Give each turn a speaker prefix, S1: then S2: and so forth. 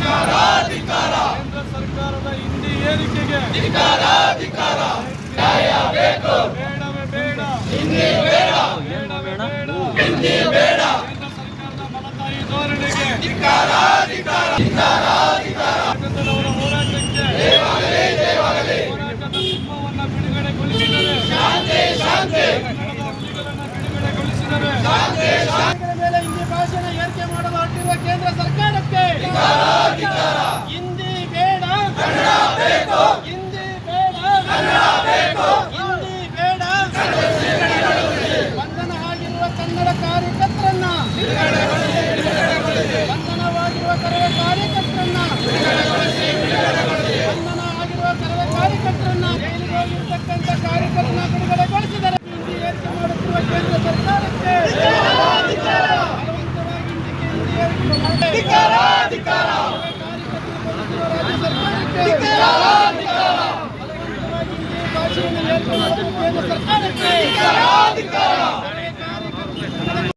S1: ಕೇಂದ್ರ ಸರ್ಕಾರದ ಹಿಂದಿ ಏರಿಕೆಗೆ ಬೇಡವೇ ಬೇಡ. ಬೇಡವೇ ಬೇಡ. ಕೇಂದ್ರ ಸರ್ಕಾರದ ಮಲತಾಯಿ ಧೋರಣೆಗೆ ಕನ್ನಡದವರ ಹೋರಾಟಕ್ಕೆ ಹೋರಾಟದ ಸಿಂಹವನ್ನು ಬಿಡುಗಡೆಗೊಳಿಸಿದರೆ ಕನ್ನಡದ ಹುಲಿಗಳನ್ನು ಬಿಡುಗಡೆಗೊಳಿಸಿದರೆ
S2: ಮೇಲೆ ಹಿಂದಿ ಭಾಷೆನ ಏರಿಕೆ ಮಾಡಲು ಹೊರಟಿರುವ ಕೇಂದ್ರ ಸರ್ಕಾರಕ್ಕೆ ಕಾರ್ಯಕರ್ತರನ್ನ ಬಂಧನ ಆಗಿರುವ ಕೆಲವು ಕಾರ್ಯಕರ್ತರನ್ನ ಜೈಲಿಗೆ ಹೋಗಿರ್ತಕ್ಕಂಥ ಕಾರ್ಯಕರ್ತರನ್ನ ಬಿಡುಗಡೆಗೊಳಿಸಿದರೆ ಏರಿಕೆ ಮಾಡುತ್ತಿರುವ ಕೇಂದ್ರ ಸರ್ಕಾರಕ್ಕೆ ಬಲವಂತವಾಗಿ ಭಾಷೆಯನ್ನು ಏರಿಕೆ ಕೇಂದ್ರ ಸರ್ಕಾರಕ್ಕೆ.